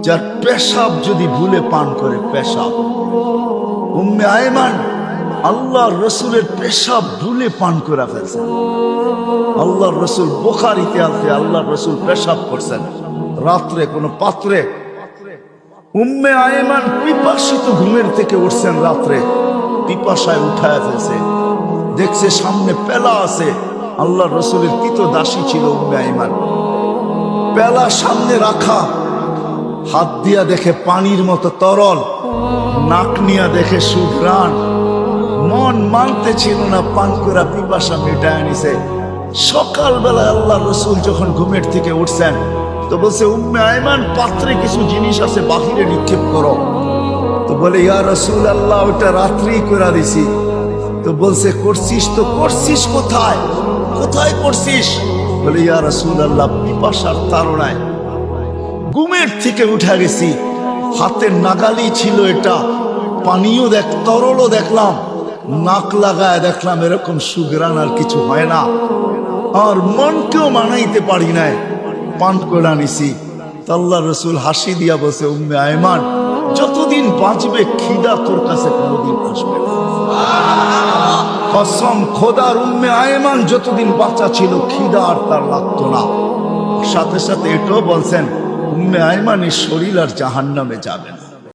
যার পেশাব যদি ভুলে পান করে, পেশাব। উম্মে আয়মান আল্লাহ রসুলের পেশাব ভুলে পান করে ফেলছেন। আল্লাহ রসুল বোখারিতে আছে আল্লাহ রসুল পেশাব করছেন। রাত্রে কোনো পাত্রে। উম্মে আয়মান পিপাসিত ঘুমের থেকে উঠছেন রাত্রে। পিপাসায় উঠায় ফেলছে। দেখছে সামনে পেলা আছে। আল্লাহ রসুলের কিত দাসী ছিল উম্মে আয়মান। পেলা সামনে রাখা। হাত দিয়া দেখে পানির মতো তরল, নাক নিয়া দেখে সুঘ্রাণ। মন মানতে ছিল না, পান করা পিপাসা মেটায় নিছে। সকালবেলা আল্লাহ রসুল যখন ঘুমের থেকে উঠছেন, তো বলছে, উম্মে আয়মান, পাত্রে কিছু জিনিস আছে, বাহিরে নিক্ষেপ করো। তো বলে, ইয়া রসুল আল্লাহ ওটা রাত্রি করে দিছি। তো বলছে, করছিস তো, করছিস কোথায়? কোথায় করছিস? বলে, ইয়া রসুল আল্লাহ, পিপাসার তারণায় ঘুমের থেকে উঠে গেছি। হাতের নাগালি ছিল এটা। পানিও দেখ, তরলও দেখলাম। নাক লাগায় দেখলাম এরকম সুগ্রান আর কিছু হয় না। আর মনকেও মানাইতে পারি নাই। পান করে নিছি তাল্লা রসুল হাসি দিয়া বসে উম্মে আয়মান, যতদিন বাঁচবে, খিদা তোর কাছে কোনোদিন আসবে কসম, খোদার উম্মে আয়মান যতদিন বাচ্চা ছিল, খিদা আর তার লাগতো না। সাথে সাথে এটাও বলছেন উম্মে আয়মানের শরীর আর জাহান নামে যাবে